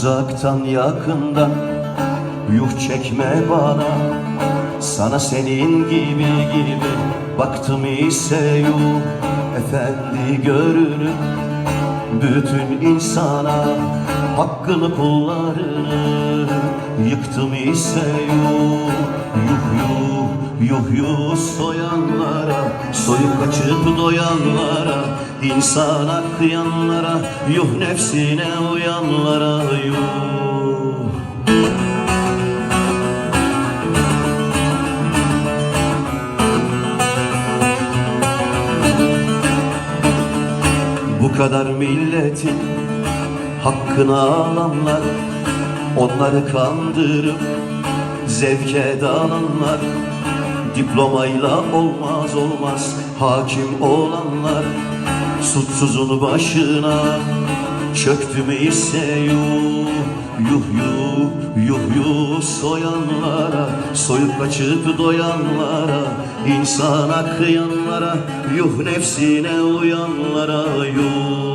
Uzaktan yakından yuh çekme bana. Sana senin gibi gibi baktım ise yuh Efendi görünüp bütün insana. Hakkını kullarını yıktım ise yuh Yuh yuh yuh yuh soyanlara Soyup kaçıp doyanlara insana kıyanlara Yuh nefsine uyanlara yuh. Bu kadar milletin hakkını alanlar Onları kandırıp zevke dalanlar Diplomayla olmaz olmaz hakim olanlar Suçsuzun başına çöktü mü ise yuh Yuh yuh yuh yuh soyanlara Soyup kaçıp doyanlara insana kıyanlara Yuh nefsine uyanlara yuh